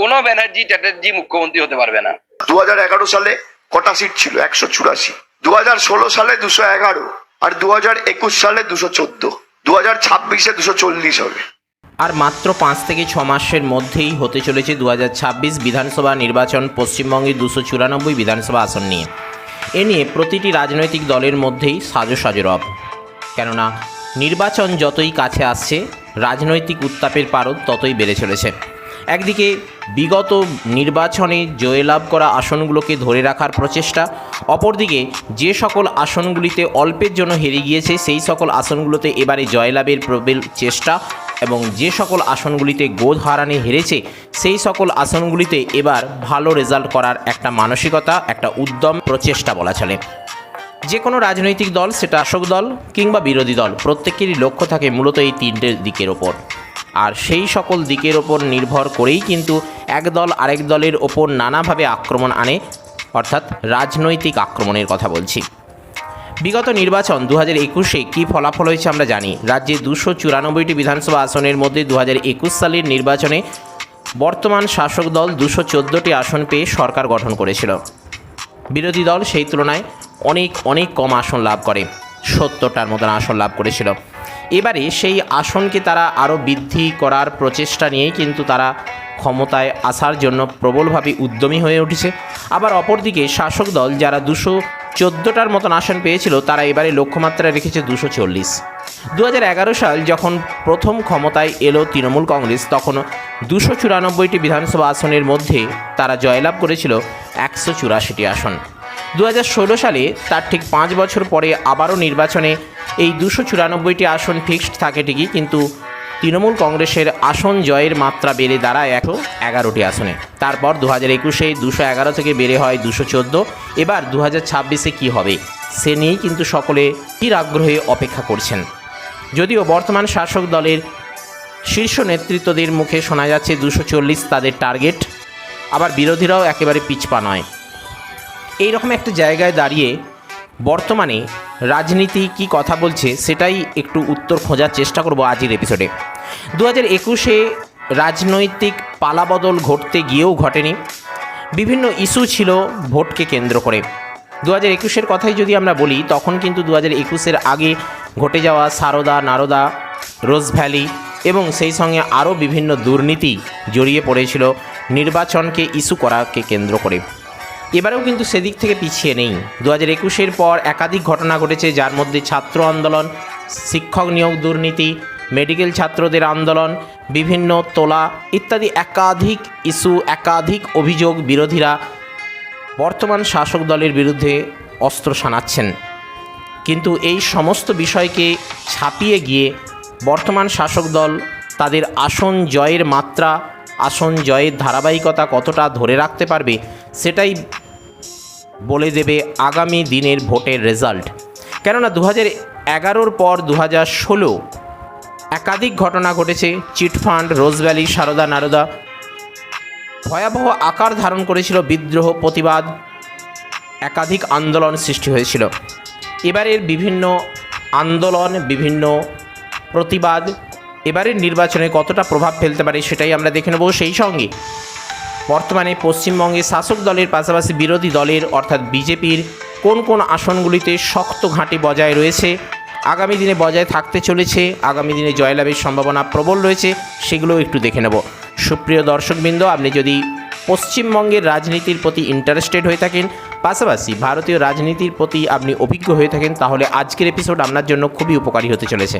কোনো ব্যানার্জি চ্যাটার্জি মুখ্যমন্ত্রী হতে পারবে না। দু হাজার এগারো সালে কটা সিট ছিল? একশো চুরাশি। দু সালে দুশো এগারো আর দু একুশ সালে দুশো চোদ্দ। দু হাজার ছাব্বিশে দুশো চল্লিশ হবে। আর মাত্র পাঁচ থেকে ছ মাসের মধ্যেই হতে চলেছে দু হাজার ছাব্বিশ বিধানসভা নির্বাচন পশ্চিমবঙ্গে দুশো চুরানব্বই বিধানসভা আসন নিয়ে। এ নিয়ে প্রতিটি রাজনৈতিক দলের মধ্যেই সাজো সাজো রব কেননা নির্বাচন যতই কাছে আসছে রাজনৈতিক উত্তাপের পারদ ততই বেড়ে চলেছে। একদিকে বিগত নির্বাচনে জয়লাভ করা আসনগুলোকে ধরে রাখার প্রচেষ্টা, অপরদিকে যে সকল আসনগুলিতে অল্পের জন্য হেরে গিয়েছে সেই সকল আসনগুলোতে এবারে জয়লাভের প্রবল চেষ্টা এবং যে সকল আসনগুলিতে গোদ হারানে হেরেছে সেই সকল আসনগুলিতে এবার ভালো রেজাল্ট করার একটা মানসিকতা, একটা উদ্যম প্রচেষ্টা বলা চলে। যে কোনো রাজনৈতিক দল, সেটা শাসক দল কিংবা বিরোধী দল, প্রত্যেকেরই লক্ষ্য থাকে মূলত এই তিনটে দিকের ওপর। আর সেই সকল দিকের ওপর নির্ভর করেই কিন্তু এক দল আরেক দলের ওপর নানাভাবে আক্রমণ আনে, অর্থাৎ রাজনৈতিক আক্রমণের কথা বলছি। বিগত নির্বাচন দু হাজার একুশে কী ফলাফল হয়েছে আমরা জানি। রাজ্যে দুশো চুরানব্বইটি বিধানসভা আসনের মধ্যে দু হাজার একুশ সালের নির্বাচনে বর্তমান শাসক দল দুশো চোদ্দোটি আসন পেয়ে সরকার গঠন করেছিল। বিরোধী দল সেই তুলনায় অনেক অনেক কম আসন লাভ করে, সত্তরটার মতন আসন লাভ করেছিল। এবারে সেই আসনকে তারা আরও বৃদ্ধি করার প্রচেষ্টা নিয়েই কিন্তু তারা ক্ষমতায় আসার জন্য প্রবলভাবে উদ্যমী হয়ে উঠেছে। আবার অপরদিকে শাসক দল যারা দুশো চোদ্দোটার মতন আসন পেয়েছিল, তারা এবারে লক্ষ্যমাত্রা রেখেছে দুশো চল্লিশ। দু সাল যখন প্রথম ক্ষমতায় এলো তৃণমূল কংগ্রেস তখন দুশো চুরানব্বইটি বিধানসভা আসনের মধ্যে তারা জয়লাভ করেছিল একশো চুরাশিটি আসন। দু হাজার ষোলো সালে তার ঠিক পাঁচ বছর পরে আবারও নির্বাচনে এই দুশো চুরানব্বইটি আসন ফিক্সড থাকে ঠিকই, কিন্তু তৃণমূল কংগ্রেসের আসন জয়ের মাত্রা বেড়ে দাঁড়ায় একশো এগারোটি আসনে। তারপর দু হাজার একুশে দুশো এগারো থেকে বেড়ে হয় দুশো চোদ্দ। এবার দু হাজার ছাব্বিশে কী হবে? সে নিয়েই কিন্তু সকলে তীর আগ্রহে অপেক্ষা করছেন। যদিও বর্তমান শাসক দলের শীর্ষ নেতৃত্বদের মুখে শোনা যাচ্ছে দুশো চল্লিশ তাদের টার্গেট, আবার বিরোধীরাও একেবারে পিছপা নয়। এইরকম একটা জায়গায় দাঁড়িয়ে বর্তমানে রাজনীতি কি কথা বলছে সেটাই একটু উত্তর খোঁজার চেষ্টা করব আজকের এপিসোডে দু হাজার একুশে রাজনৈতিক পালাবদল ঘটতে গিয়েও ঘটেনি। বিভিন্ন ইস্যু ছিল ভোটকে কেন্দ্র করে। দু হাজার একুশের কথাই যদি আমরা বলি, তখন কিন্তু দু হাজার একুশের আগে ঘটে যাওয়া সারদা, নারদা, রোজ ভ্যালি এবং সেই সঙ্গে আরও বিভিন্ন দুর্নীতি জড়িয়ে পড়েছিল। নির্বাচনকে ইস্যু করাকে কেন্দ্র করে। এবারেও কিন্তু সেদিক থেকে পিছিয়ে নেই। দু হাজার একুশের পর একাধিক ঘটনা ঘটেছে, যার মধ্যে ছাত্র আন্দোলন, শিক্ষক নিয়োগ দুর্নীতি, মেডিকেল ছাত্রদের আন্দোলন, বিভিন্ন তোলা ইত্যাদি একাধিক ইস্যু, একাধিক অভিযোগ বিরোধীরা বর্তমান শাসক দলের বিরুদ্ধে অস্ত্র শানাচ্ছেন। কিন্তু এই সমস্ত বিষয়কে ছাপিয়ে গিয়ে বর্তমান শাসক দল তাদের আসন জয়ের মাত্রা, আসন জয়ের ধারাবাহিকতা কতটা ধরে রাখতে পারবে, সেটাই বলে দেবে আগামী দিনের ভোটের রেজাল্ট। কেননা দু হাজার এগারোর পর দু হাজার ষোলো একাধিক ঘটনা ঘটেছে। Chit fund Rose Valley Saradha, Narada. ভয়াবহ আকার ধারণ করেছিল বিদ্রোহ, প্রতিবাদ, একাধিক আন্দোলন সৃষ্টি হয়েছিল। এবারের বিভিন্ন আন্দোলন, বিভিন্ন প্রতিবাদ, এবারের নির্বাচনে কতটা প্রভাব ফেলতে পারে সেটাই আমরা দেখে নেব সেই সঙ্গে। বর্তমানে পশ্চিমবঙ্গে শাসক দলের পাশাপাশি বিরোধী দলের অর্থাৎ বিজেপির কোন কোন আসনগুলিতে শক্ত ঘাঁটি বজায় রয়েছে, আগামী দিনে বজায় থাকতে চলেছে, আগামী দিনে জয়লাভের সম্ভাবনা প্রবল রয়েছে, সেগুলোও একটু দেখে নেব। সুপ্রিয় দর্শকবৃন্দ, আপনি যদি পশ্চিমবঙ্গের রাজনীতির প্রতি ইন্টারেস্টেড হয়ে থাকেন পাশাপাশি ভারতীয় রাজনীতির প্রতি আপনি অভিজ্ঞ হয়ে থাকেন, তাহলে আজকের এপিসোড আপনার জন্য খুবই উপকারী হতে চলেছে।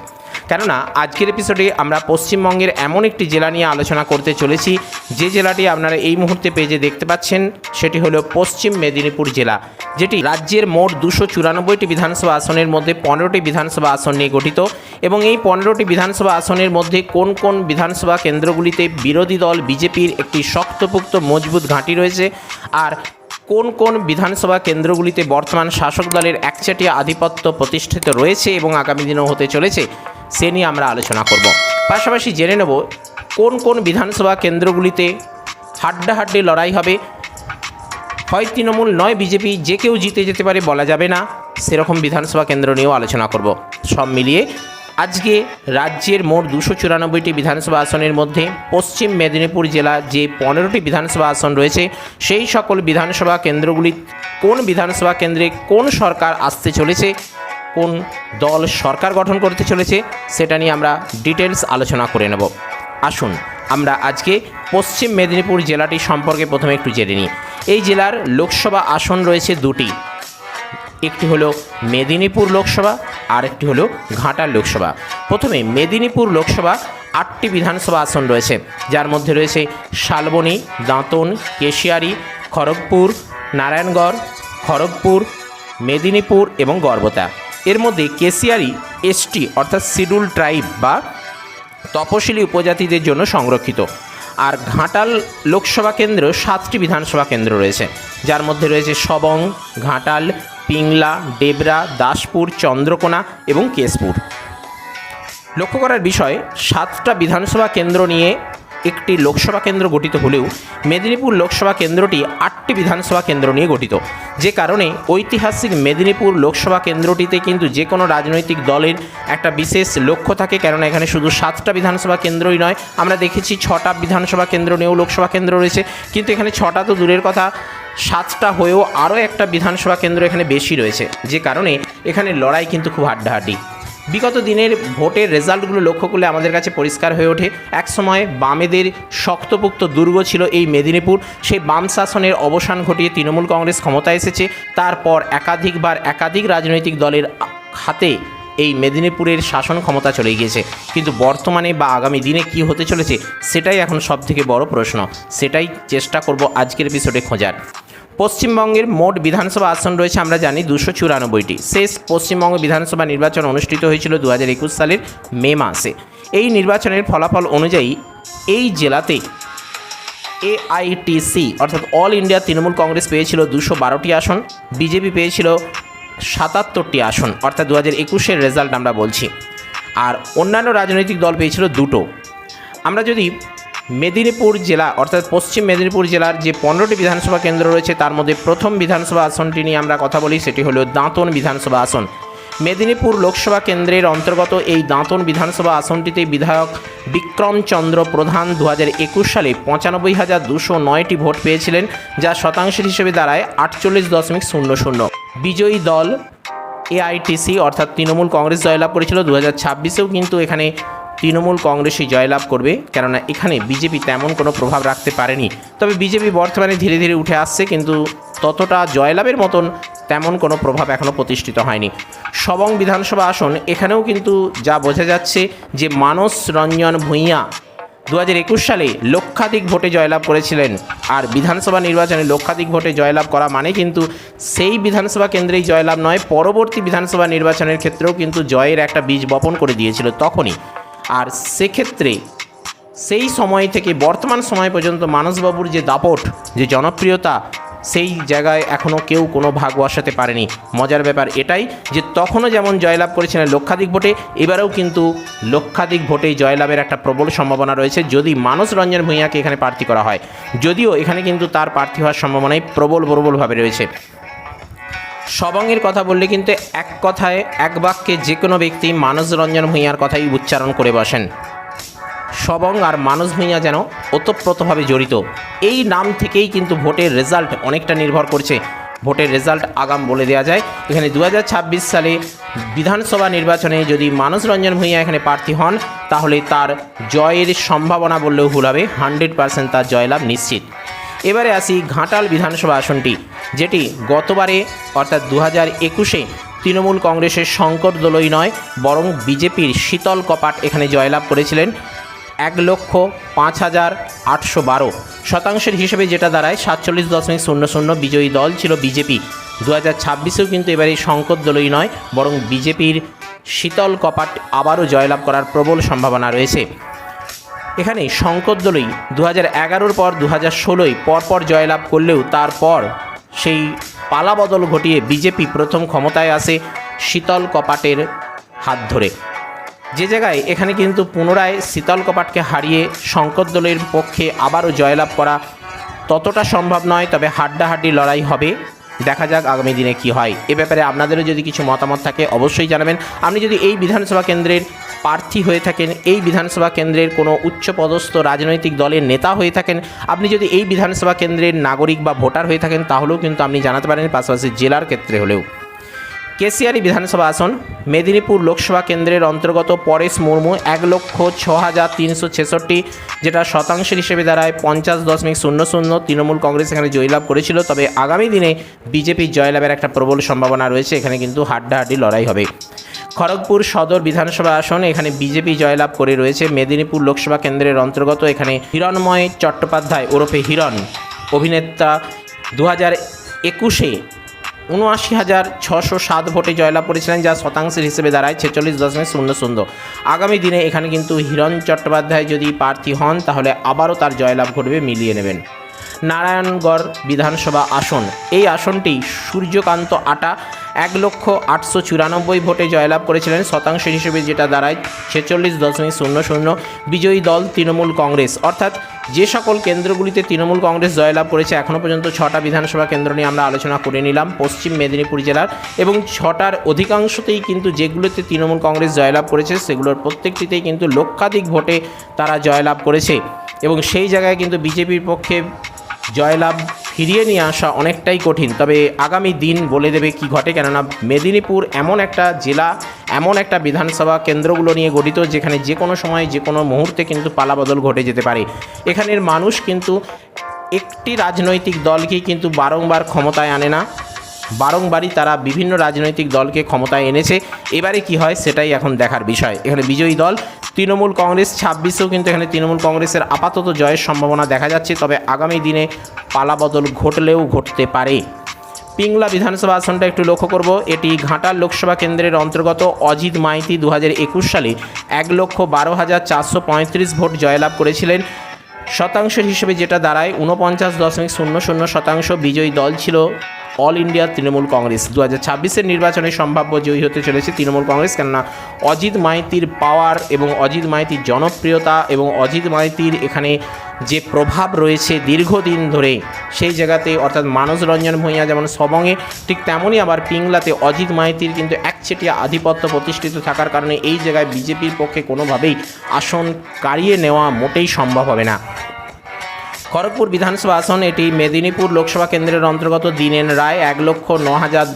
কেননা, আজকের এপিসোডে আমরা পশ্চিমবঙ্গের এমন একটি জেলা নিয়ে আলোচনা করতে চলেছি, যে জেলাটি আপনারা এই মুহূর্তে পেজে দেখতে পাচ্ছেন, সেটি হলো পশ্চিম মেদিনীপুর জেলা, যেটি রাজ্যের মোট দুশো চুরানব্বইটি বিধানসভা আসনের মধ্যে পনেরোটি বিধানসভা আসন নিয়ে গঠিত এবং এই পনেরোটি বিধানসভা আসনের মধ্যে কোন কোন বিধানসভা কেন্দ্রগুলিতে বিরোধী দল, বিজেপির একটি শক্তপোক্ত মজবুত ঘাঁটি রয়েছে, আর কোন কোন বিধানসভা কেন্দ্রগুলিতে বর্তমান শাসক দলের একচাটিয়া আধিপত্য প্রতিষ্ঠিত রয়েছে এবং আগামী দিনেও হতে চলেছে, সে নিয়ে আমরা আলোচনা করব। পাশাপাশি জেনে নেব কোন কোন বিধানসভা কেন্দ্রগুলিতে হাড্ডাহাড্ডি লড়াই হবে। হয় তৃণমূল নয় বিজেপি, যে কেউ জিতে যেতে পারে বলা যাবে না, সেরকম বিধানসভা কেন্দ্র নিয়েও আলোচনা করব। সব মিলিয়ে আজকে রাজ্যের মোট দুশো চুরানব্বইটি বিধানসভা আসনের মধ্যে পশ্চিম মেদিনীপুর জেলা যে পনেরোটি বিধানসভা আসন রয়েছে, সেই সকল বিধানসভা কেন্দ্রগুলি কোন বিধানসভা কেন্দ্রে কোন সরকার আসতে চলেছে, কোন দল সরকার গঠন করতে চলেছে, সেটা নিয়ে আমরা ডিটেলস আলোচনা করে নেব। আসুন, আমরা আজকে পশ্চিম মেদিনীপুর জেলাটি সম্পর্কে প্রথমে একটু জেনে নিই। এই জেলার লোকসভা আসন রয়েছে দুটি। একটি হলো মেদিনীপুর লোকসভা আর একটি হলো ঘাটাল লোকসভা। প্রথমে মেদিনীপুর লোকসভা আটটি বিধানসভা আসন রয়েছে। যার মধ্যে রয়েছে শালবনী, দাঁতন, কেশিয়ারি, খড়গপুর, নারায়ণগড়, খড়গপুর, মেদিনীপুর এবং গর্বতা এর মধ্যে কেশিয়ারি, এসটি অর্থাৎ শিডিউল ট্রাইব বা তপশিলি উপজাতিদের জন্য সংরক্ষিত। আর ঘাটাল লোকসভা কেন্দ্র সাতটি বিধানসভা কেন্দ্র রয়েছে। যার মধ্যে রয়েছে সবং, ঘাটাল পিংলা, ডেবরা, দাসপুর, চন্দ্রকোনা এবং কেশপুর। লক্ষ্য করার বিষয়, সাতটা বিধানসভা কেন্দ্র নিয়ে একটি লোকসভা কেন্দ্র গঠিত হলেও মেদিনীপুর লোকসভা কেন্দ্রটি আটটি বিধানসভা কেন্দ্র নিয়ে গঠিত। যে কারণে ঐতিহাসিক মেদিনীপুর লোকসভা কেন্দ্রটিতে কিন্তু যে কোনো রাজনৈতিক দলের একটা বিশেষ লক্ষ্য থাকে, কেননা এখানে শুধু সাতটা বিধানসভা কেন্দ্রই নয়, আমরা দেখেছি ছটা বিধানসভা কেন্দ্র নিয়েও লোকসভা কেন্দ্র রয়েছে। কিন্তু এখানে ছটা তো দূরের কথা সাতটা হয়েও আরও একটা বিধানসভা কেন্দ্র এখানে বেশি রয়েছে, যে কারণে এখানে লড়াই কিন্তু খুব হাড্ডাহাড্ডি। বিগত দিনের ভোটের রেজাল্টগুলো লক্ষ্য করলে আমাদের কাছে পরিষ্কার হয়ে ওঠে। একসময় বামেদের শক্তপুক্ত দুর্গ ছিল এই মেদিনীপুর। সেই বাম শাসনের অবসান ঘটিয়ে তৃণমূল কংগ্রেস ক্ষমতায় এসেছে। তারপর একাধিকবার একাধিক রাজনৈতিক দলের হাতে এই মেদিনীপুরের শাসন ক্ষমতা চলে গিয়েছে। কিন্তু বর্তমানে বা আগামী দিনে কি হতে চলেছে, সেটাই এখন সবথেকে বড় প্রশ্ন। সেটাই চেষ্টা করব আজকের এপিসোডে খোঁজার। পশ্চিমবঙ্গের মোট বিধানসভা আসন রয়েছে, আমরা জানি, দুশো চুরানব্বইটি। শেষ পশ্চিমবঙ্গ বিধানসভা নির্বাচন অনুষ্ঠিত হয়েছিল দু হাজার একুশ সালের মে মাসে। এই নির্বাচনের ফলাফল অনুযায়ী এই জেলাতে এআইটিসি, অর্থাৎ অল ইন্ডিয়া তৃণমূল কংগ্রেস পেয়েছিল দুশো বারোটি আসন, বিজেপি পেয়েছিল সাতাত্তরটি আসন, অর্থাৎ দু হাজার একুশের রেজাল্ট আমরা বলছি। আর অন্যান্য রাজনৈতিক দল পেয়েছিল দুটো। আমরা যদি মেদিনীপুর জেলা, অর্থাৎ পশ্চিম মেদিনীপুর জেলার যে পনেরোটি বিধানসভা কেন্দ্র রয়েছে, তার মধ্যে প্রথম বিধানসভা আসনটি নিয়ে আমরা কথা বলি, সেটি হলো দাঁতন বিধানসভা আসন। মেদিনীপুর লোকসভা কেন্দ্রের অন্তর্গত এই দাঁতন বিধানসভা আসনটিতে বিধায়ক বিক্রমচন্দ্র প্রধান দু হাজার একুশ সালে পঁচানব্বই হাজার দুশো নয়টি ভোট পেয়েছিলেন, যা শতাংশের হিসেবে দাঁড়ায় আটচল্লিশ দশমিক শূন্য শূন্য। বিজয়ী দল এআইটিসি, অর্থাৎ তৃণমূল কংগ্রেস জয়লাভ করেছিল দু হাজার ছাব্বিশেও, কিন্তু এখানে তৃণমূল কংগ্রেসই জয়লাভ করবে, কেননা এখানে বিজেপি তেমন কোনো প্রভাব রাখতে পারেনি। তবে বিজেপি বর্তমানে ধীরে ধীরে উঠে আসছে, কিন্তু ততটা জয়লাভের মতন তেমন কোনো প্রভাব এখনও প্রতিষ্ঠিত হয়নি। সবং বিধানসভা আসন, এখানেও কিন্তু যা বোঝা যাচ্ছে যে মানস রঞ্জন ভূঁইয়া দু একুশ সালে লক্ষাধিক ভোটে জয়লাভ করেছিলেন, আর বিধানসভা নির্বাচনে লক্ষাধিক ভোটে জয়লাভ করা মানে কিন্তু সেই বিধানসভা কেন্দ্রেই জয়লাভ নয়, পরবর্তী বিধানসভা নির্বাচনের ক্ষেত্রেও কিন্তু জয়ের একটা বীজ বপন করে দিয়েছিল তখনই। আর সেক্ষেত্রে সেই সময় থেকে বর্তমান সময় পর্যন্ত মানসবাবুর যে দাপট, যে জনপ্রিয়তা, সেই জায়গায় এখনও কেউ কোনো ভাগ বসাতে পারেনি। মজার ব্যাপার এটাই যে তখনও যেমন জয়লাভ করেছিলেন লক্ষাধিক ভোটে, এবারেও কিন্তু লক্ষাধিক ভোটে জয়লাভের একটা প্রবল সম্ভাবনা রয়েছে যদি মানস রঞ্জন ভূঁইয়াকে এখানে প্রার্থী করা হয়। যদিও এখানে কিন্তু তার প্রার্থী হওয়ার সম্ভাবনাই প্রবল প্রবলভাবে রয়েছে। সবংয়ের কথা বললে কিন্তু এক কথায়, এক বাক্যে যে কোনো ব্যক্তি মানস রঞ্জন ভূঁইয়ার কথাই উচ্চারণ করে বসেন। সবং আর মানস ভূঁইয়া যেন ওতপ্রোতভাবে জড়িত। এই নাম থেকেই কিন্তু ভোটের রেজাল্ট অনেকটা নির্ভর করছে। ভোটের রেজাল্ট আগাম বলে দেওয়া যায়। এখানে দু হাজার ছাব্বিশ সালে বিধানসভা নির্বাচনে যদি মানস রঞ্জন ভূঁইয়া এখানে প্রার্থী হন, তাহলে তার জয়ের সম্ভাবনা বললেও ভুল হবে। হান্ড্রেড পার্সেন্ট তার জয়লাভ নিশ্চিত। এবারে আসি ঘাটাল বিধানসভা আসনটি, যেটি গতবারে, অর্থাৎ দু হাজার একুশে, তৃণমূল কংগ্রেসের সংকট দলই নয়, বরং বিজেপির শীতল কপাট এখানে জয়লাভ করেছিলেন এক লক্ষ পাঁচ হাজার আটশো বারো শতাংশের হিসেবে যেটা দাঁড়ায়, সাতচল্লিশ দশমিক শূন্য শূন্য বিজয়ী দল ছিল বিজেপি। দু হাজার ছাব্বিশেও কিন্তু এবারে সংকট দলই নয়, বরং বিজেপির শীতল কপাট আবারও জয়লাভ করার প্রবল সম্ভাবনা রয়েছে। এখানে শঙ্কর দলই দু হাজার এগারোর পর দু হাজার ষোলোয় পরপর জয়লাভ করলেও তারপর সেই পালাবদল ঘটিয়ে বিজেপি প্রথম ক্ষমতায় আসে শীতল কপাটের হাত ধরে। যে জায়গায় এখানে কিন্তু পুনরায় শীতল কপাটকে হারিয়ে শঙ্কর দলের পক্ষে আবারও জয়লাভ করা ততটা সম্ভব নয়, তবে হাড্ডাহাড্ডি লড়াই হবে দেখা যাক আগামী দিনে কি হয়। এ ব্যাপারে আপনাদেরও যদি কিছু মতামত থাকে অবশ্যই জানাবেন। আপনি যদি এই বিধানসভা কেন্দ্রের প্রার্থী হয়ে থাকেন, এই বিধানসভা কেন্দ্রের কোনো উচ্চপদস্থ রাজনৈতিক দলের নেতা হয়ে থাকেন, আপনি যদি এই বিধানসভা কেন্দ্রের নাগরিক বা ভোটার হয়ে থাকেন, তাহলেও কিন্তু আপনি জানাতে পারেন, পাশাপাশি জেলার ক্ষেত্রে হলেও। কেসিয়ারি বিধানসভা আসন। মেদিনীপুর লোকসভা কেন্দ্রের অন্তর্গত পরেশ মুর্মু এক লক্ষ ছ হাজার তিনশো ছেষট্টি, যেটা শতাংশের হিসেবে দাঁড়ায় পঞ্চাশ দশমিক শূন্য শূন্য। তৃণমূল কংগ্রেস এখানে জয়লাভ করেছিল, তবে আগামী দিনে বিজেপির জয়লাভের একটা প্রবল সম্ভাবনা রয়েছে, এখানে কিন্তু হাড্ডাহাড্ডি লড়াই হবে। খড়গপুর সদর বিধানসভা আসন, এখানে বিজেপি জয়লাভ করে রয়েছে। মেদিনীপুর লোকসভা কেন্দ্রের অন্তর্গত এখানে হিরণময় চট্টোপাধ্যায় ওরফে হিরণ, অভিনেতা দু হাজার একুশে উনআশি হাজার ছশো সাত ভোটে জয়লাভ করেছিলেন, যা শতাংশের হিসেবে দাঁড়ায় ছেচল্লিশ দশমিক শূন্য শূন্য। আগামী দিনে এখানে কিন্তু হিরণ চট্টোপাধ্যায় যদি প্রার্থী হন, তাহলে আবারও তার জয়লাভ ঘটবে, মিলিয়ে নেবেন। নারায়ণগড় বিধানসভা আসন। এই আসনটি সূর্যকান্ত আটা এক লক্ষ আটশো চুরানব্বই ভোটে জয়লাভ করেছিলেন শতাংশের হিসেবে যেটা দাঁড়ায় ছেচল্লিশ দশমিক শূন্য শূন্য। বিজয়ী দল তৃণমূল কংগ্রেস। অর্থাৎ যে সকল কেন্দ্রগুলিতে তৃণমূল কংগ্রেস জয়লাভ করেছে এখনও পর্যন্ত ছটা বিধানসভা কেন্দ্র নিয়ে আমরা আলোচনা করে নিলাম। পশ্চিম মেদিনীপুর জেলার এবং ছটার অধিকাংশতেই কিন্তু যেগুলোতে তৃণমূল কংগ্রেস জয়লাভ করেছে, সেগুলোর প্রত্যেকটিতেই কিন্তু লক্ষাধিক ভোটে তারা জয়লাভ করেছে। এবং সেই জায়গায় কিন্তু বিজেপির পক্ষে জয়লাভ ফিরিয়ে নিয়ে আসা অনেকটাই কঠিন। তবে আগামী দিন বলে দেবে কি ঘটে, কেননা মেদিনীপুর এমন একটা জেলা, এমন একটা বিধানসভা কেন্দ্রগুলো নিয়ে গঠিত, যেখানে যে কোনো সময়, যে কোনো মুহূর্তে কিন্তু পালাবদল ঘটে যেতে পারে। এখানের মানুষ কিন্তু একটি রাজনৈতিক দলকেই কিন্তু বারংবার ক্ষমতায় আনে না। বারংবারই তারা বিভিন্ন রাজনৈতিক দলকে ক্ষমতায় এনেছে। এবারে কি হয়, সেটাই এখন দেখার বিষয়। এখানে বিজয়ী দল তৃণমূল কংগ্রেস ছাব্বিশেও কিন্তু এখানে তৃণমূল কংগ্রেসের আপাতত জয়ের সম্ভাবনা দেখা যাচ্ছে, তবে আগামী দিনে পালাবদল ঘটলেও ঘটতে পারে। পিংলা বিধানসভা আসনটা একটু লক্ষ্য করব, এটি ঘাটাল লোকসভা কেন্দ্রের অন্তর্গত অজিত মাইতি দু হাজার একুশ সালে এক লক্ষ বারো হাজার চারশো পঁয়ত্রিশ ভোট জয়লাভ করেছিলেন। শতাংশের হিসেবে যেটা দাঁড়ায়, ঊনপঞ্চাশ দশমিক শূন্য শূন্য শতাংশ বিজয়ী দল ছিল অল ইন্ডিয়া তৃণমূল কংগ্রেস। দু হাজার ছাব্বিশের নির্বাচনে সম্ভাব্য জয়ী হতে চলেছে তৃণমূল কংগ্রেস, কেননা অজিত মাইতির পাওয়ার এবং অজিত মাইতির জনপ্রিয়তা এবং অজিত মাইতির এখানে যে প্রভাব রয়েছে দীর্ঘদিন ধরে, সেই জায়গাতে অর্থাৎ মানস রঞ্জন ভূঁইয়া যেমন সবংয়ে ঠিক তেমনই আবার পিংলাতে অজিত মাইতির কিন্তু একচেটিয়া আধিপত্য প্রতিষ্ঠিত থাকার কারণে এই জায়গায় বিজেপির পক্ষে কোনোভাবেই আসন কাড়িয়ে নেওয়া মোটেই সম্ভব হবে না। খড়গপুর বিধানসভা আসন, এটি মেদিনীপুর লোকসভা কেন্দ্রের অন্তর্গত দিনেন রায় এক লক্ষ ন হাজার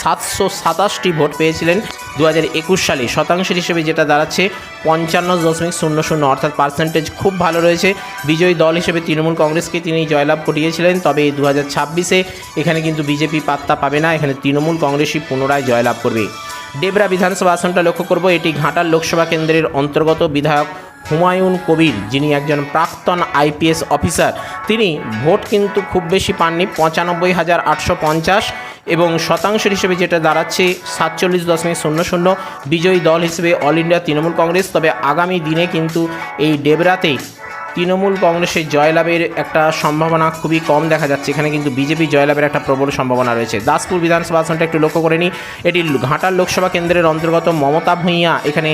সাতশো সাতাশটি ভোট পেয়েছিলেন দু হাজার একুশ সালে। শতাংশের হিসেবে যেটা দাঁড়াচ্ছে পঞ্চান্ন দশমিক শূন্য শূন্য, অর্থাৎ পার্সেন্টেজ খুব ভালো রয়েছে। বিজয়ী দল হিসেবে তৃণমূল কংগ্রেসকে তিনি জয়লাভ করিয়েছিলেন, তবে দু হাজার ছাব্বিশে এখানে কিন্তু বিজেপি পাত্তা পাবে না, এখানে তৃণমূল কংগ্রেসই পুনরায় জয়লাভ করবে। ডেবরা বিধানসভা আসনটা লক্ষ্য করব, এটি ঘাটাল লোকসভা কেন্দ্রের অন্তর্গত বিধায়ক হুমায়ুন কবির, যিনি একজন প্রাক্তন আইপিএস অফিসার, তিনি ভোট কিন্তু খুব বেশি পাননি, পঁচানব্বই হাজার আটশো পঞ্চাশ এবং শতাংশ হিসেবে যেটা দাঁড়াচ্ছে সাতচল্লিশ দশমিক শূন্য শূন্য বিজয়ী দল হিসেবে অল ইন্ডিয়া তৃণমূল কংগ্রেস। তবে আগামী দিনে কিন্তু এই ডেবরাতেই তৃণমূল কংগ্রেসের জয়লাভের একটা সম্ভাবনা খুবই কম দেখা যাচ্ছে। এখানে কিন্তু বিজেপি জয়লাভের একটা প্রবল সম্ভাবনা রয়েছে। দাসপুর বিধানসভা আসনটা একটু লক্ষ্য করে নিই এটি ঘাটাল লোকসভা কেন্দ্রের অন্তর্গত মমতা ভূঁইয়া। এখানে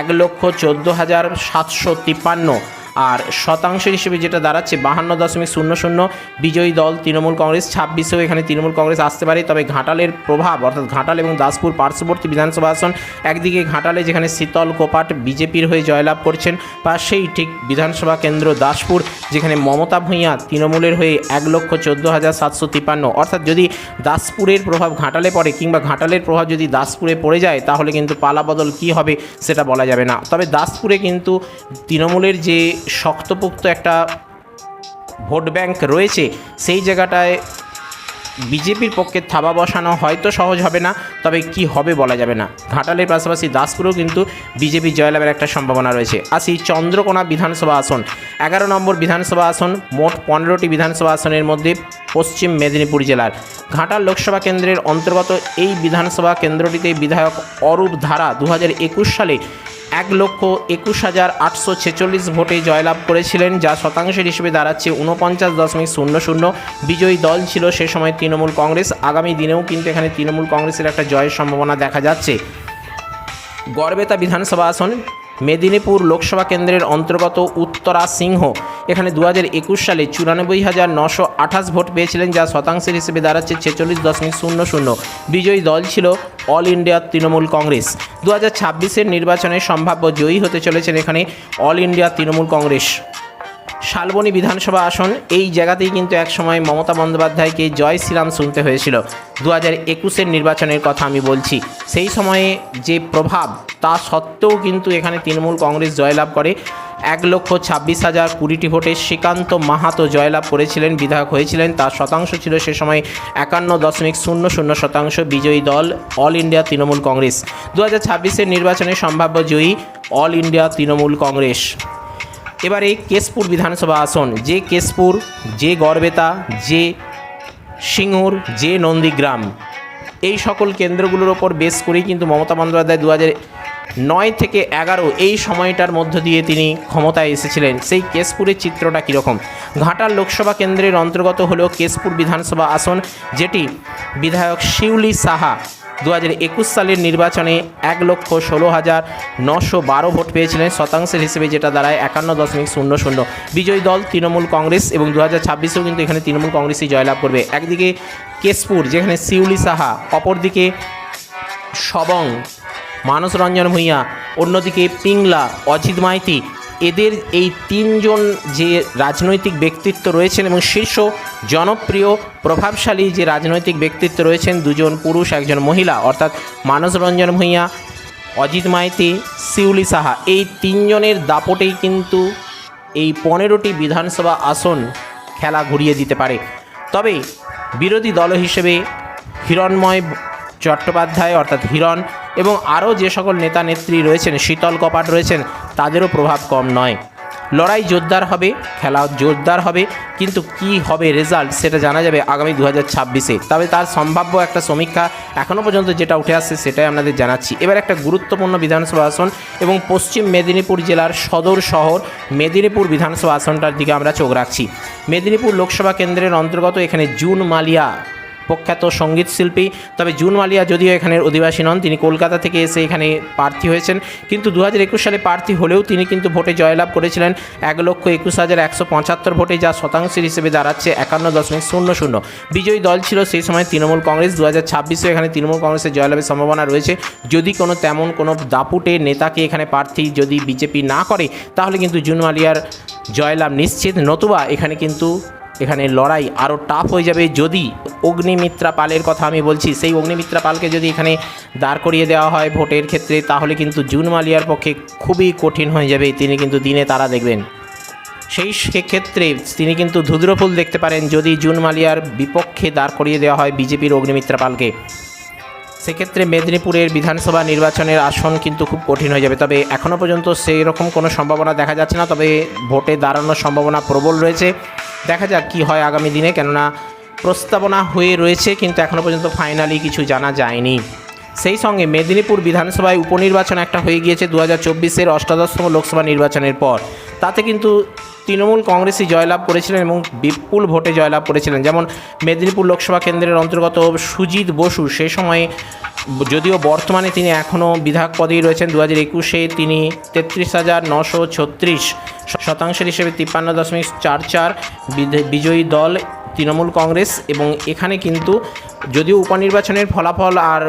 এক লক্ষ চোদ্দ হাজার সাতশো তিপ্পান্ন আর শতাংশের হিসেবে যেটা দাঁড়াচ্ছে, বাহান্ন দশমিক শূন্য শূন্য বিজয়ী দল তৃণমূল কংগ্রেস, ছাব্বিশেও এখানে তৃণমূল কংগ্রেস আসতে পারে। তবে ঘাটালের প্রভাব, অর্থাৎ ঘাটাল এবং দাসপুর পার্শ্ববর্তী বিধানসভা আসন, একদিকে ঘাটালে যেখানে শীতল কোপাট বিজেপির হয়ে জয়লাভ করছেন, পাশেই ঠিক বিধানসভা কেন্দ্র দাসপুর, যেখানে মমতা ভূঁইয়া তৃণমূলের হয়ে এক লক্ষ চোদ্দ হাজার সাতশো তিপ্পান্ন অর্থাৎ যদি দাসপুরের প্রভাব ঘাটালে পড়ে কিংবা ঘাটালের প্রভাব যদি দাসপুরে পড়ে যায়, তাহলে কিন্তু পালাবদল কী হবে সেটা বলা যাবে না। তবে দাসপুরে কিন্তু তৃণমূলের যে শক্তপোক্ত একটা ভোট ব্যাংক রয়েছে, সেই জায়গাটায় বিজেপির পক্ষে থাবা বসানো হয়তো সহজ হবে না, তবে কি হবে বলা যাবে না। ঘাটালের পাশাপাশি দাসপুরেও কিন্তু বিজেপি জয়লাভের একটা সম্ভাবনা রয়েছে। আসি চন্দ্রকোনা বিধানসভা আসন, এগারো নম্বর বিধানসভা আসন, মোট পনেরোটি বিধানসভা আসনের মধ্যে পশ্চিম মেদিনীপুর জেলার। ঘাটাল লোকসভা কেন্দ্রের অন্তর্গত এই বিধানসভা কেন্দ্রটিতে বিধায়ক অরূপ ধারা দু হাজার একুশ সালে এক লক্ষ একুশ হাজার আটশো ছেচল্লিশ ভোটে জয়লাভ করেছিলেন, যা শতাংশের হিসেবে দাঁড়াচ্ছে ঊনপঞ্চাশ দশমিক শূন্য শূন্য। বিজয়ী দল ছিল সে সময় তৃণমূল কংগ্রেস। আগামী দিনেও কিন্তু এখানে তৃণমূল কংগ্রেসের একটা জয়ের সম্ভাবনা দেখা যাচ্ছে। গড়বেতা বিধানসভা আসন মেদিনীপুর লোকসভা কেন্দ্রের অন্তর্গত উত্তরা সিংহ। এখানে দু হাজার একুশ সালে চুরানব্বই হাজার নশো আঠাশ ভোট পেয়েছিলেন, যা শতাংশের হিসেবে দাঁড়াচ্ছে ছেচল্লিশ দশমিক শূন্য শূন্য। বিজয়ী দল ছিল অল ইন্ডিয়া তৃণমূল কংগ্রেস। দু হাজার নির্বাচনে সম্ভাব্য জয়ী হতে চলেছেন এখানে অল ইন্ডিয়া তৃণমূল কংগ্রেস। শালবনী বিধানসভা আসন, এই জায়গাতেই কিন্তু একসময় মমতা বন্দ্যোপাধ্যায়কে জয় শ্রীরাম শুনতে হয়েছিল। দু হাজার একুশের নির্বাচনের কথা আমি বলছি। সেই সময়ে যে প্রভাব, তা সত্ত্বেও কিন্তু এখানে তৃণমূল কংগ্রেস জয়লাভ করে। এক লক্ষ ছাব্বিশ হাজার কুড়িটি ভোটে শ্রীকান্ত মাহাতো জয়লাভ করেছিলেন, বিধায়ক হয়েছিলেন। তার শতাংশ ছিল সে সময় একান্ন দশমিক শূন্য শূন্য শতাংশ বিজয়ী দল, অল ইন্ডিয়া তৃণমূল কংগ্রেস। দু হাজার ছাব্বিশের নির্বাচনে সম্ভাব্য জয়ী অল ইন্ডিয়া তৃণমূল কংগ্রেস। এবারে কেশপুর বিধানসভা আসন, যে কেশপুর, যে গড়বেতা, যে সিঙ্গুর, যে নন্দীগ্রাম। এই সকল কেন্দ্রগুলোর ওপর বেশ করেই কিন্তু মমতা বন্দ্যোপাধ্যায় দু নয় থেকে এগারো এই সময়টার মধ্য দিয়ে তিনি ক্ষমতায় এসেছিলেন। সেই কেশপুরের চিত্রটা কীরকম? ঘাটাল লোকসভা কেন্দ্রের অন্তর্গত হলো কেশপুর বিধানসভা আসন, যেটি বিধায়ক শিউলি সাহা দু একুশ সালের নির্বাচনে এক লক্ষ ষোলো হাজার নশো বারো ভোট পেয়েছিলেন শতাংশের হিসেবে, যেটা দাঁড়ায় একান্ন দশমিক শূন্য শূন্য। বিজয়ী দল তৃণমূল কংগ্রেস এবং দু হাজার ছাব্বিশেও কিন্তু এখানে তৃণমূল কংগ্রেসই জয়লাভ করবে। একদিকে কেশপুর, যেখানে শিউলি সাহা, অপরদিকে সবং মানস রঞ্জন ভূঁইয়া, অন্যদিকে পিংলা, অজিত মাইতি এদের এই তিনজন যে রাজনৈতিক ব্যক্তিত্ব রয়েছেন এবং শীর্ষ জনপ্রিয়, প্রভাবশালী যে রাজনৈতিক ব্যক্তিত্ব রয়েছেন, দুজন পুরুষ, একজন মহিলা, অর্থাৎ মানস রঞ্জন ভূঁইয়া, অজিত মাইতি, শিউলি সাহা। এই তিনজনের দাপটেই কিন্তু এই পনেরোটি বিধানসভা আসন খেলা ঘুরিয়ে দিতে পারে। তবে বিরোধী দল হিসেবে হিরণময় চট্টোপাধ্যায়, অর্থাৎ হিরণ এবং আরও যে সকল নেতা নেত্রী রয়েছেন, শীতল কপাট রয়েছেন, তাদেরও প্রভাব কম নয়। লড়াই জোরদার হবে, খেলা জোরদার হবে, কিন্তু কি হবে রেজাল্ট সেটা জানা যাবে আগামী দু হাজার ছাব্বিশে। তবে তার সম্ভাব্য একটা সমীক্ষা এখনও পর্যন্ত যেটা উঠে আসছে সেটাই আপনাদের জানাচ্ছি। এবার একটা গুরুত্বপূর্ণ বিধানসভা আসন এবং পশ্চিম মেদিনীপুর জেলার সদর শহর মেদিনীপুর বিধানসভা আসনটার দিকে আমরা চোখ রাখছি। মেদিনীপুর লোকসভা কেন্দ্রের অন্তর্গত এখানে জুন মালিয়া প্রখ্যাত সংগীত শিল্পী তবে জুন মালিয়া যদিও এখানের অধিবাসী নন, তিনি কলকাতা থেকে এসে এখানে প্রার্থী হয়েছেন। কিন্তু দু হাজার একুশ সালে প্রার্থী হলেও তিনি কিন্তু ভোটে জয়লাভ করেছিলেন এক লক্ষ একুশ হাজার একশো পঁচাত্তর ভোটে, যা শতাংশের হিসেবে দাঁড়াচ্ছে একান্ন দশমিক শূন্য শূন্য। বিজয়ী দল ছিল সেই সময় তৃণমূল কংগ্রেস। দু হাজার ছাব্বিশে এখানে তৃণমূল কংগ্রেসের জয়লাভের সম্ভাবনা রয়েছে। যদি কোনো তেমন কোনো দাপুটে নেতাকে এখানে প্রার্থী যদি বিজেপি না করে, তাহলে কিন্তু জুন মালিয়ার জয়লাভ নিশ্চিত। নতুবা এখানে কিন্তু এখানে লড়াই আরও টাফ হয়ে যাবে যদি অগ্নিমিত্রা পালের কথা আমি বলছি। সেই অগ্নিমিত্রা পালকে যদি এখানে দাঁড় করিয়ে দেওয়া হয় ভোটের ক্ষেত্রে, তাহলে কিন্তু জুন মালিয়ার পক্ষে খুবই কঠিন হয়ে যাবে। তিনি কিন্তু দিনে তারা দেখবেন। সেই সেক্ষেত্রে তিনি কিন্তু ধুদ্রফুল দেখতে পারেন যদি জুন মালিয়ার বিপক্ষে দাঁড় করিয়ে দেওয়া হয় বিজেপির অগ্নিমিত্রা পালকে। সেক্ষেত্রে মেদিনীপুরের বিধানসভা নির্বাচনের আসন কিন্তু খুব কঠিন হয়ে যাবে। তবে এখনও পর্যন্ত সেই রকম কোনো সম্ভাবনা দেখা যাচ্ছে না। তবে ভোটে দাঁড়ানোর সম্ভাবনা প্রবল রয়েছে। দেখা যাক কি হয় আগামী দিনে, কেননা প্রস্তাবনা হয়ে রয়েছে, কিন্তু এখনও পর্যন্ত ফাইনালি কিছু জানা যায়নি। সেই সঙ্গে মেদিনীপুর বিধানসভায় উপনির্বাচন একটা হয়ে গিয়েছে দু হাজার চব্বিশের অষ্টাদশতম লোকসভা নির্বাচনের পর। তাতে কিন্তু তৃণমূল কংগ্রেসই জয়লাভ করেছিলেন এবং বিপুল ভোটে জয়লাভ করেছিলেন। যেমন মেদিনীপুর লোকসভা কেন্দ্রের অন্তর্গত সুজিত বসু, সে সময়ে যদিও বর্তমানে তিনি এখনও বিধায়ক পদেই রয়েছেন দু হাজার একুশে, তিনি তেত্রিশ হাজার নশো ছত্রিশ শতাংশের হিসেবে তিপ্পান্ন দশমিক চার চার বিজয়ী দল তৃণমূল কংগ্রেস এবং এখানে কিন্তু যদিও উপনির্বাচনের ফলাফল আর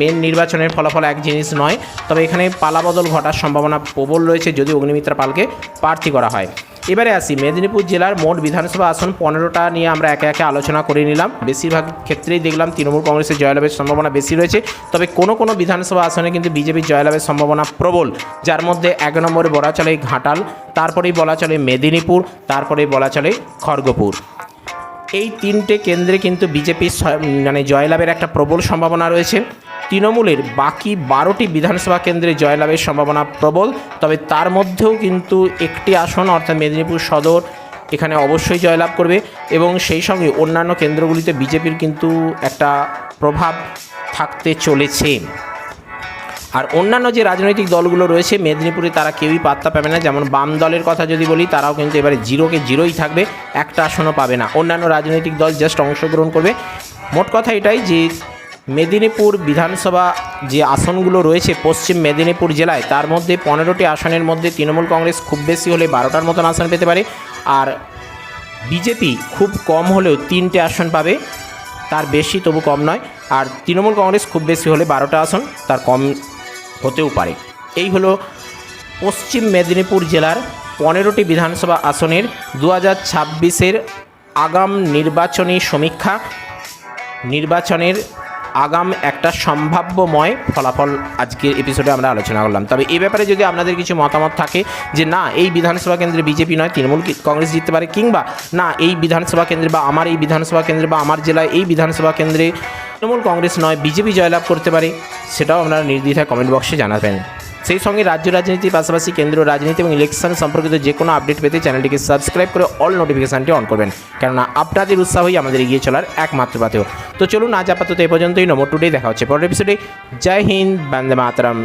মেন নির্বাচনের ফলাফল এক জিনিস নয়, তবে এখানে পালাবদল ঘটার সম্ভাবনা প্রবল রয়েছে যদি অগ্নিমিত্রা পালকে প্রার্থী করা হয়। এবারে আসি, মেদিনীপুর জেলার মোট বিধানসভা আসন পনেরোটা নিয়ে আমরা একে একে আলোচনা করে নিলাম। বেশিরভাগ ক্ষেত্রেই দেখলাম তৃণমূল কংগ্রেসের জয়লাভের সম্ভাবনা বেশি রয়েছে, তবে কোনো কোনো বিধানসভা আসনে কিন্তু বিজেপির জয়লাভের সম্ভাবনা প্রবল। যার মধ্যে এক নম্বরে বলা চলে ঘাটাল, তারপরেই বলা চলে মেদিনীপুর, তারপরেই বলা চলে খড়গপুর। এই তিনটে কেন্দ্রে কিন্তু বিজেপির মানে জয়লাভের একটা প্রবল সম্ভাবনা রয়েছে। তৃণমূলের বাকি বারোটি বিধানসভা কেন্দ্রে জয়লাভের সম্ভাবনা প্রবল, তবে তার মধ্যেও কিন্তু একটি আসন, অর্থাৎ মেদিনীপুর সদর, এখানে অবশ্যই জয়লাভ করবে এবং সেই সঙ্গে অন্যান্য কেন্দ্রগুলিতে বিজেপির কিন্তু একটা প্রভাব থাকতে চলেছে। আর অন্যান্য যে রাজনৈতিক দলগুলো রয়েছে, মেদিনীপুরে তারা কেউই পাত্তা পাবে না। যেমন বাম দলের কথা যদি বলি, তারাও কিন্তু এবারে জিরোকে জিরোই থাকবে, একটা আসনও পাবে না। অন্যান্য রাজনৈতিক দল জাস্ট অংশগ্রহণ করবে। মোট কথা এটাই যে, মেদিনীপুর বিধানসভা যে আসনগুলো রয়েছে, পশ্চিম মেদিনীপুর জেলায়, তার মধ্যে পনেরোটি আসনের মধ্যে তৃণমূল কংগ্রেস খুব বেশি হলে বারোটার মতন আসন পেতে পারে। আর বিজেপি খুব কম হলেও তিনটে আসন পাবে, তার বেশি তবু কম নয়। আর তৃণমূল কংগ্রেস খুব বেশি হলে বারোটা আসন, তার কম হতেও পারে। এই হলো পশ্চিম মেদিনীপুর জেলার পনেরোটি বিধানসভা আসনের দু হাজার ছাব্বিশের আগাম নির্বাচনী সমীক্ষা। নির্বাচনের আগাম একটা সম্ভাব্যময় ফলাফল আজকের এপিসোডে আমরা আলোচনা করলাম। তবে এ ব্যাপারে যদি আপনাদের কিছু মতামত থাকে যে, না, এই বিধানসভা কেন্দ্রে বিজেপি নয়, তৃণমূল কংগ্রেস জিততে পারে, কিংবা, না, এই বিধানসভা কেন্দ্রে বা আমার এই বিধানসভা কেন্দ্রে বা আমার জেলায় এই বিধানসভা কেন্দ্রে তৃণমূল কংগ্রেস নয়, বিজেপি জয়লাভ করতে পারে, সেটাও আপনারা নির্দ্বিধায় কমেন্ট বক্সে জানাবেন। সেই সঙ্গে রাজ্য রাজনীতির পাশাপাশি কেন্দ্র রাজনীতি এবং ইলেকশন সম্পর্কিত যে কোনো আপডেট পেতে চ্যানেলটিকে সাবস্ক্রাইব করে অল নোটিফিকেশানটি অন করবেন। কেননা আপনাদের উৎসাহই আমাদের এগিয়ে চলার একমাত্র পাথেও তো চলুন আজ আপাতত এ পর্যন্তই নম্বর টুডে দেখা হচ্ছে পরের এপিসোডে জয় হিন্দ, বন্দে মাতরম।